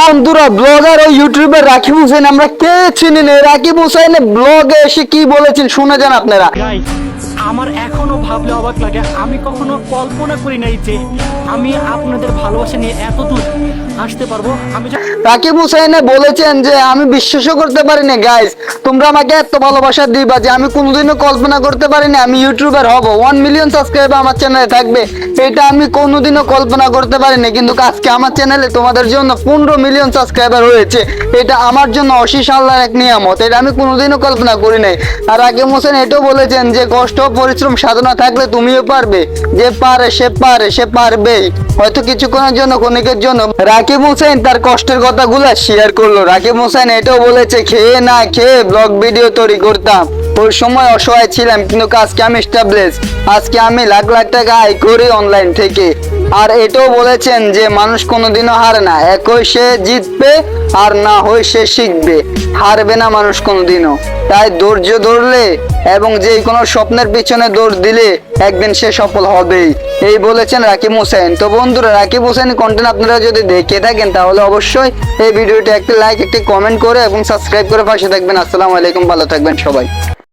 বন্ধুরা ব্লগার ও ইউটিউবে রাকিব হোসেন, আমরা কে চিনি না? রাকিব হোসেন ব্লগে এসে কি বলেছেন শুনে যান আপনারা। আমার এখনও ভাবলে অবাক লাগে। আমি কখনো কল্পনা করি নাই যে আমি আপনাদের ভালোবাসা নিয়ে এত দূর পারব, আমি রাকিব বলেছেন যে, আমি বিশ্বাসও করতে গাইস তোমরা আমাকে এত ভালোবাসা দিবা যে, আমি কোনোদিনও কল্পনা করতে আমি ইউটিউবার হব। ওয়ান মিলিয়ন সাবস্ক্রাইবার আমার চ্যানেলে থাকবে। এটা আমি কোনোদিনও কল্পনা করতে কিন্তু আজকে আমার চ্যানেলে তোমাদের জন্য পনেরো মিলিয়ন সাবস্ক্রাইবার হয়েছে। এটা আমার জন্য অশিস আল্লাহর এক নিয়ামত। এটা আমি কোনোদিনও কল্পনা করি নাই। আর রাকিব হোসেন এটাও বলেছেন যে, কষ্ট পরিশ্রম সাধনা থাকলে তুমিও পারবে। যে পারে, সে পারে, সে পারবেই। হয়তো কিছুক্ষণের জন্য, ক্ষণিকের জন্য। রাকিব হোসেন তার কষ্টের কথাগুলো শেয়ার করল। রাকিব হোসেন এটাও বলেছে, খেয়ে না খেয়ে ব্লগ ভিডিও তৈরি করতাম। ওই সময় অসহায় ছিলাম, কিন্তু আজকে আমি স্টাবলেস আজকে আমি লাখ লাখ টাকা আয় করি অনলাইন থেকে। আর এটাও বলেছেন যে মানুষ কোনোদিনও হারে না। একই সে জিতবে আর না হয় সে শিখবে। হারবে না মানুষ কোনোদিনও। তাই ধৈর্য ধরলে এবং যে কোনো স্বপ্নের পিছনে দৌড় দিলে একদিন সে সফল হবেই। এই বলেছেন রাকিব হোসেন। তো বন্ধুরা, রাকিব হোসেন কন্টেন্ট আপনারা যদি দেখে থাকেন, তাহলে অবশ্যই এই ভিডিওটি একটি লাইক একটি কমেন্ট করে এবং সাবস্ক্রাইব করে পাশে থাকবেন। আসসালামু আলাইকুম, ভালো থাকবেন সবাই।